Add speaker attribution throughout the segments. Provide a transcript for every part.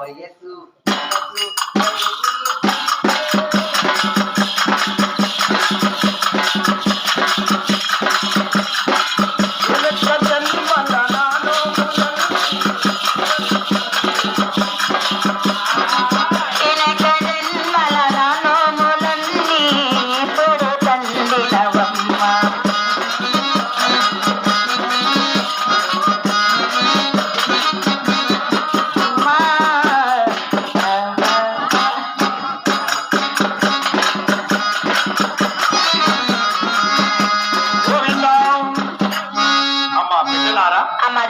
Speaker 1: వయస్సు,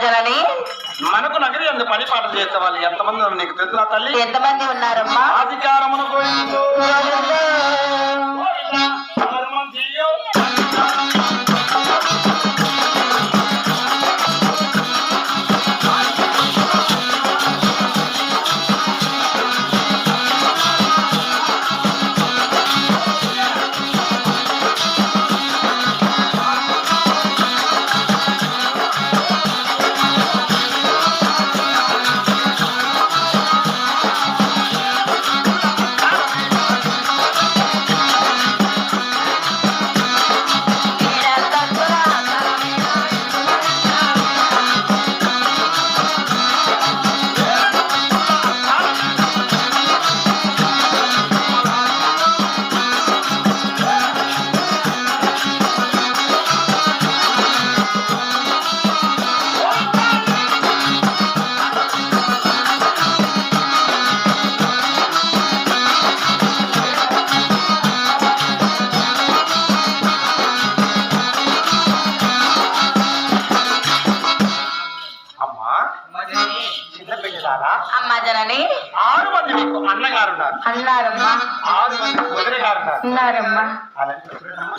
Speaker 2: జనని
Speaker 1: మనకు నగరి అందు పని పాట చేసే వాళ్ళు ఎంతమంది ఉన్నారు నీకు తెలుసా తల్లి?
Speaker 2: ఎంతమంది ఉన్నారమ్మా?
Speaker 1: అధికారమును గోవిందు. చిన్న పిల్లలారా
Speaker 2: అమ్మ జనని
Speaker 1: ఆరు మంది మీకు అన్నగారు ఉన్నారు
Speaker 2: అన్నారమ్మా.
Speaker 1: ఆరు మంది వదినగారు ఉన్నారు
Speaker 2: ఉన్నారమ్మా
Speaker 1: అలాంటి చూడమ్మా.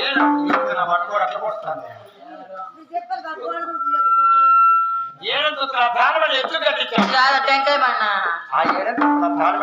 Speaker 1: ఏడు ఈతన పట్టుకోడు అట్లా కొడుతుంది. ఏడంతో ప్రాణమైన ఎత్తులు కట్టించాం
Speaker 2: చాలా టెంకాయ మన్నా.
Speaker 1: ఆ ఏడంతో బంగారు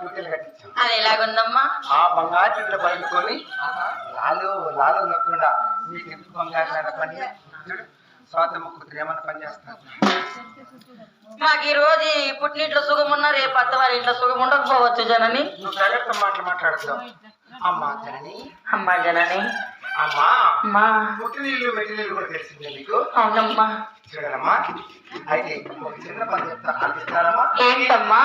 Speaker 1: డ్యూటీలు కట్టించాం
Speaker 2: అది ఎలాగుందమ్మా?
Speaker 1: ఆ బంగారు డ్యూటీలు పట్టుకొని లాలు లాలు నొక్కకుండా మీకు బంగారు పని చూడు. ఏమన్నా
Speaker 2: మాకు ఈ రోజు పుట్టినింట్లో సుఖం ఉన్నా రేపు అత్తవారి ఇంట్లో సుఖం ఉండకపోవచ్చు జనని.
Speaker 1: నువ్వు మాటలు మాట్లాడుతావు అమ్మా జనని.
Speaker 2: అమ్మా జనని.
Speaker 1: అమ్మా.
Speaker 2: అమ్మా.
Speaker 1: పుట్టినీళ్ళు మెట్టినీళ్ళు కూడా తెలిసిందే నీకు?
Speaker 2: అవునమ్మా.
Speaker 1: చూడమ్మా అయితే ఒక చిన్న పని చెప్తా. ఆపిస్తారమ్మా
Speaker 2: ఏంటమ్మా?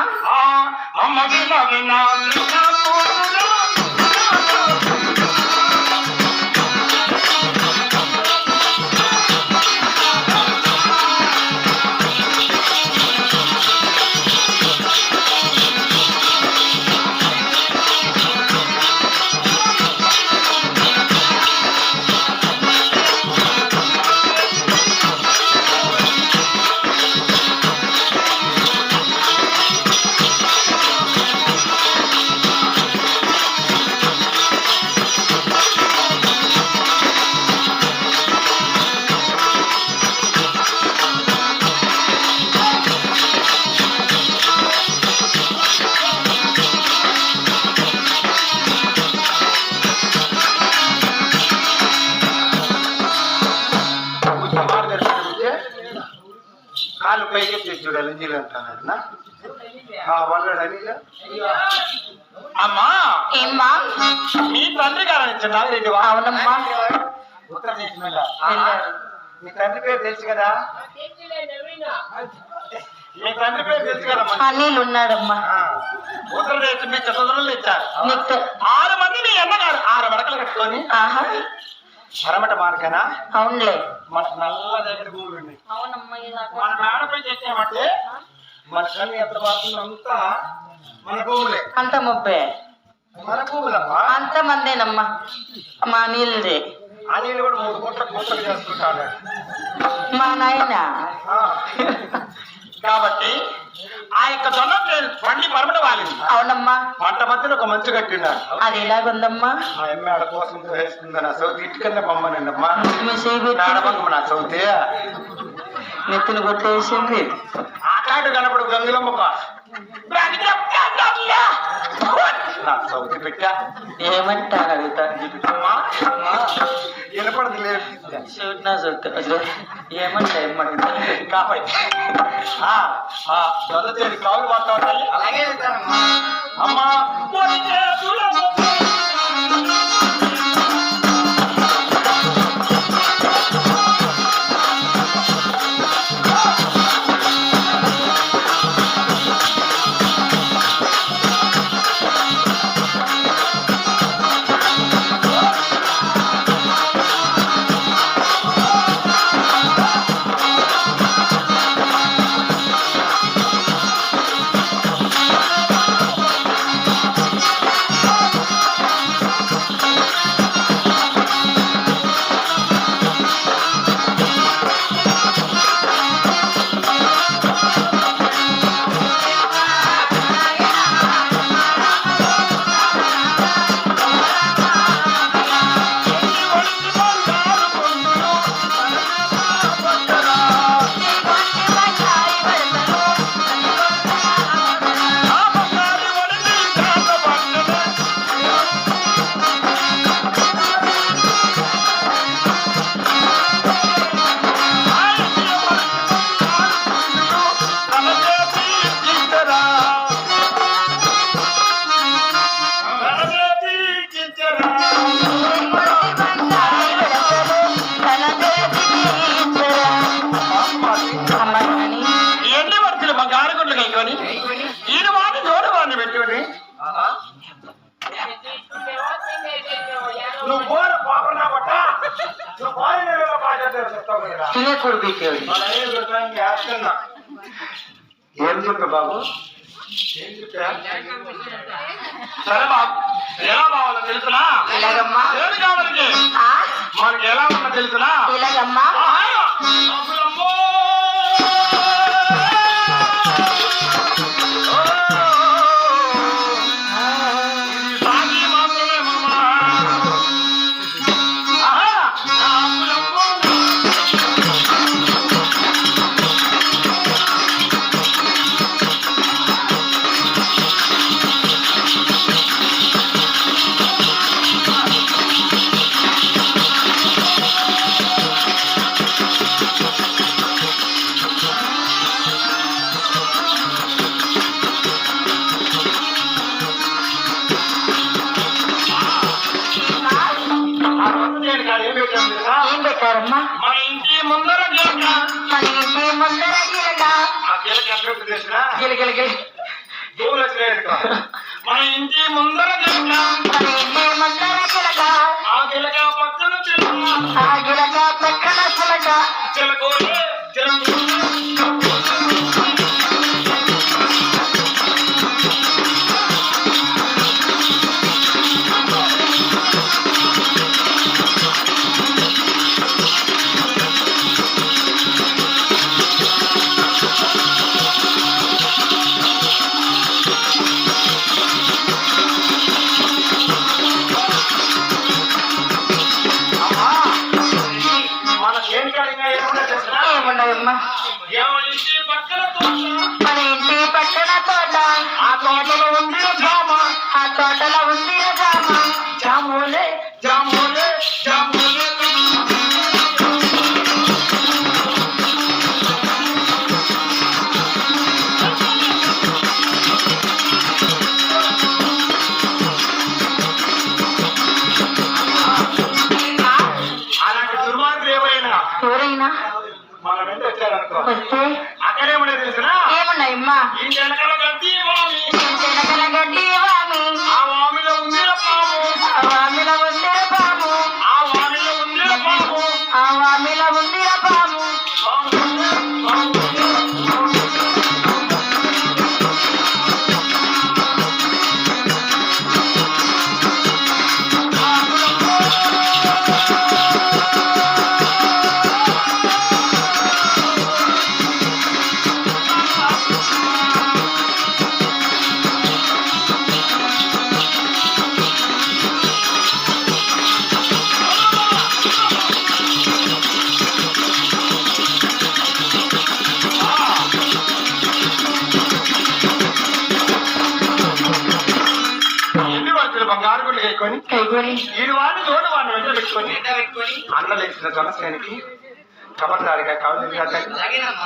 Speaker 1: ఇంజిల్ అంటున్నాడు నా? అమ్మా!
Speaker 2: ఏమ్మా?
Speaker 1: మీ తండ్రి గారు ఇచ్చిన నాగిరెడ్డి వా
Speaker 2: అవునమ్మా.
Speaker 1: మీ తండ్రి పేరు తెలుసు కదా? మీ తండ్రి పేరు తెలుసు కదమ్మా
Speaker 2: అనిల్ ఉన్నాడమ్మా.
Speaker 1: ఆ, ఉత్తర దేశం మీ చదువులు ఇచ్చారు ఆరు మంది మీ అన్నగారు ఆరు మడకలు కట్టుకొని.
Speaker 2: ఆహా.
Speaker 1: పరమట మార్గనా
Speaker 2: అవునులే.
Speaker 1: నల్ల దగ్గర భూములు ఉన్నాయి
Speaker 2: అవునమ్మా ఇలా
Speaker 1: మన మేడపై చేసామంటే మన కన్ను ఎంత పడుతుందో అంతా మన భూములే.
Speaker 2: అంత ముప్పే.
Speaker 1: మన భూములమ్మా.
Speaker 2: అంత మందేనమ్మా. మా నీళ్ళది.
Speaker 1: ఆ నీళ్ళు కూడా మూడు కోట్ల కోట్లు చేసుకుంటాడు
Speaker 2: మా నాయన.
Speaker 1: కాబట్టి ఆ యొక్క జొన్న పండి పరమట వాలింది.
Speaker 2: అవునమ్మా.
Speaker 1: పంట మధ్యలో ఒక మంచు కట్టినాడు
Speaker 2: అది ఎలాగుందమ్మా?
Speaker 1: ఆ ఎమ్మె ఆడ కోసం వేసుకుంది నా సౌతి ఇటు కింద బొమ్మనండి అమ్మా
Speaker 2: మీ చేయి
Speaker 1: ఆడబంగమ్మ నా సౌతి.
Speaker 2: నెత్తిని కొట్టేసింది
Speaker 1: ఆకాడు కనపడు గంగులమ్మ నాకు సౌతి పెట్టా.
Speaker 2: ఏమంటాను అడుగుతాను
Speaker 1: అమ్మా అమ్మా వినపడదు లేదు
Speaker 2: చూడనా చూడతా. ఏమంటా ఏమంటా
Speaker 1: కాబట్టి కావులు అలాగే అమ్మా. కైకొని ఈడు వాడిని జోడు వాడిని పెట్టుకొని. మన ఏం చెప్పా బాబు? సరే బాబు. ఎలా బావాలో తెలుసునా?
Speaker 2: ఎలాగమ్మా?
Speaker 1: ఏది? మనకి ఎలా ఉన్నా తెలుసునా?
Speaker 2: గిలగిలగిలి
Speaker 1: దూరం. మన ఇంటి ముందర గిలక ఆ గిలక పక్కన చిలక
Speaker 2: ఆ గిలక పక్కన చిలక.
Speaker 1: చిలకోలే చిలకోలే మన చేను కాడిగా ఏమన్నా చేసినా
Speaker 2: ఏమున్నాయమ్మా
Speaker 1: ఏమో. ఇంటి పక్కన
Speaker 2: మన
Speaker 1: వెంట వచ్చారనుకో
Speaker 2: వస్తే
Speaker 1: అక్కడేమన్నా తెలిసినా?
Speaker 2: ఏమున్నాయమ్మా?
Speaker 1: ఈ వెనకాల గడ్డి
Speaker 2: పెట్టుకొని
Speaker 1: ఈడు వాడిని దూడ వాడిని వెంట పెట్టుకొని అన్న లేచిన జనసేనకి ఖబర్దారిగా కావాలి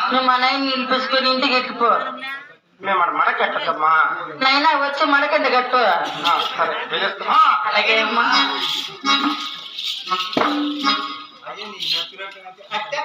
Speaker 2: మన మనని నిలిపించుకొని ఇంటికి ఎక్కిపో.
Speaker 1: మేము మన మడకట్టమ్మా
Speaker 2: నైనా వచ్చి మడకండి కట్టు
Speaker 1: సరే
Speaker 2: అలాగే అమ్మా.
Speaker 3: అత్త